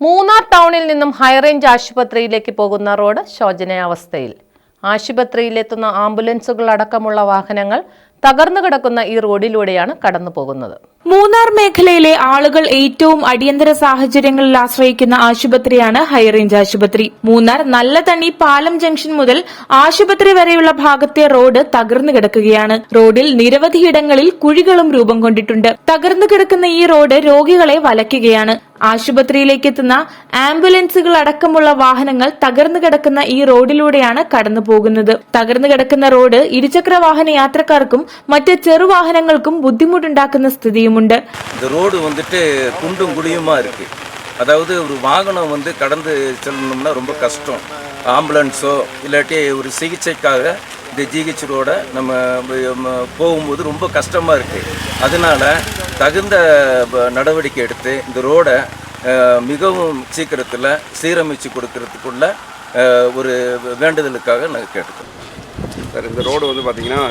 മൂന്നാർ ടൗണിൽ നിന്നും ഹൈറേഞ്ച് ആശുപത്രിയിലേക്ക് പോകുന്ന റോഡ് ശോചനീയാവസ്ഥയിൽ ആശുപത്രിയിലെത്തുന്ന ആംബുലൻസുകൾ അടക്കമുള്ള വാഹനങ്ങൾ തകർന്നു കിടക്കുന്ന ഈ റോഡിലൂടെയാണ് കടന്നു പോകുന്നത്. മൂന്നാർ മേഖലയിലെ ആളുകൾ ഏറ്റവും അടിയന്തര സാഹചര്യങ്ങളിൽ ആശ്രയിക്കുന്ന ആശുപത്രിയാണ് ഹൈറേഞ്ച് ആശുപത്രി. മൂന്നാർ നല്ലതണ്ണി പാലം ജംഗ്ഷൻ മുതൽ ആശുപത്രി വരെയുള്ള ഭാഗത്തെ റോഡ് തകർന്നു കിടക്കുകയാണ്. റോഡിൽ നിരവധിയിടങ്ങളിൽ കുഴികളും രൂപം കൊണ്ടിട്ടുണ്ട്. തകർന്നു കിടക്കുന്ന ഈ റോഡ് രോഗികളെ വലയ്ക്കുകയാണ്. ആശുപത്രിയിലേക്ക് എത്തുന്ന ആംബുലൻസുകൾ അടക്കമുള്ള വാഹനങ്ങൾ തകർന്നു കിടക്കുന്ന ഈ റോഡിലൂടെയാണ് കടന്നു പോകുന്നത് തകർന്നു കിടക്കുന്ന റോഡ് ഇരുചക്ര വാഹന യാത്രക്കാർക്കും മറ്റ് ചെറുവാഹനങ്ങൾക്കും ബുദ്ധിമുട്ടുണ്ടാക്കുന്ന സ്ഥിതിയുമുണ്ട് இந்த ரோடு வந்துட்டு குண்டும் குழியுமாக இருக்குது அதாவது ஒரு வாகனம் வந்து கடந்து செல்லணும்னா ரொம்ப கஷ்டம் ஆம்புலன்ஸோ இல்லாட்டி ஒரு சிகிச்சைக்காக இந்த ஜிஹெச் ரோட நம்ம போகும்போது ரொம்ப கஷ்டமாக இருக்குது அதனால தகுந்த நடவடிக்கை எடுத்து இந்த ரோடை மிகவும் சீக்கிரத்தில் சீரமைச்சு கொடுக்கறதுக்குள்ள ஒரு வேண்டுதலுக்காக நான் கேட்டுக்கிறேன் சார் இந்த ரோடு வந்து பார்த்தீங்கன்னா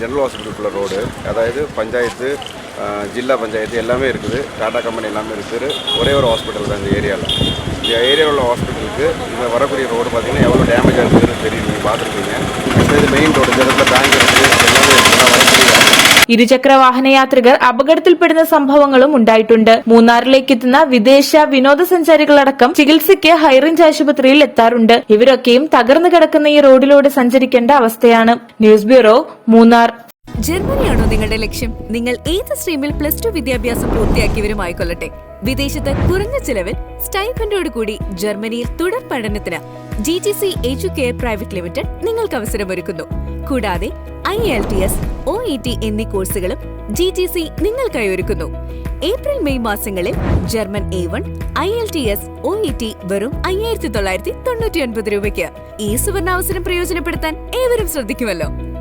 ஜெனரல் ஹாஸ்பிட்டலுக்குள்ள ரோடு. அதாவது பஞ்சாயத்து ஜில்லா பஞ்சாயத்து எல்லாமே இருக்குது. டாடா கம்பெனி எல்லாமே இருக்குது. ஒரே ஒரு ஹாஸ்பிட்டல் தான் இந்த ஏரியாவில் இந்த ஏரியாவில் உள்ள ஹாஸ்பிட்டலுக்கு இந்த வரக்கூடிய ரோடு பார்த்திங்கன்னா எவ்வளோ டேமேஜ் இருக்குதுன்னு தெரியும் நீங்கள் பார்த்துருக்கீங்க இது மெயின் ரோடு இந்த இடத்துல பேங்க் ഇരുചക്ര വാഹന യാത്രികർ അപകടത്തിൽപ്പെടുന്ന സംഭവങ്ങളും ഉണ്ടായിട്ടുണ്ട്. മൂന്നാറിലേക്ക് എത്തുന്ന വിദേശ വിനോദസഞ്ചാരികളടക്കം ചികിത്സയ്ക്ക് ഹൈറേഞ്ച് ആശുപത്രിയിൽ എത്താറുണ്ട്. ഇവരൊക്കെയും തകർന്നു കിടക്കുന്ന ഈ റോഡിലൂടെ സഞ്ചരിക്കേണ്ട അവസ്ഥയാണ്. News bureau Munnar. ജർമ്മനിയാണോ നിങ്ങളുടെ ലക്ഷ്യം? നിങ്ങൾ ഏത് സ്ട്രീമിൽ പ്ലസ് ടു വിദ്യാഭ്യാസം പൂർത്തിയാക്കിയവരുമായിക്കൊള്ളട്ടെ വിദേശത്ത് കുറഞ്ഞ ചിലവിൽ സ്റ്റൈഫൻഡോട് കൂടി ജർമ്മനിയിൽ തുടർ പഠനത്തിന് G T C educare private limited നിങ്ങൾക്ക് അവസരമൊരുക്കുന്നു കൂടാതെ I L T S O E T എന്നീ കോഴ്സുകളും ജി ടി സി നിങ്ങൾക്കായി ഒരുക്കുന്നു. ഏപ്രിൽ മെയ് മാസങ്ങളിൽ German A one I L T S O E T വെറും അയ്യായിരത്തി തൊള്ളായിരത്തി തൊണ്ണൂറ്റി ഒൻപത് രൂപയ്ക്ക് ഈ സുവർണാവസരം പ്രയോജനപ്പെടുത്താൻ ഏവരും ശ്രദ്ധിക്കുമല്ലോ.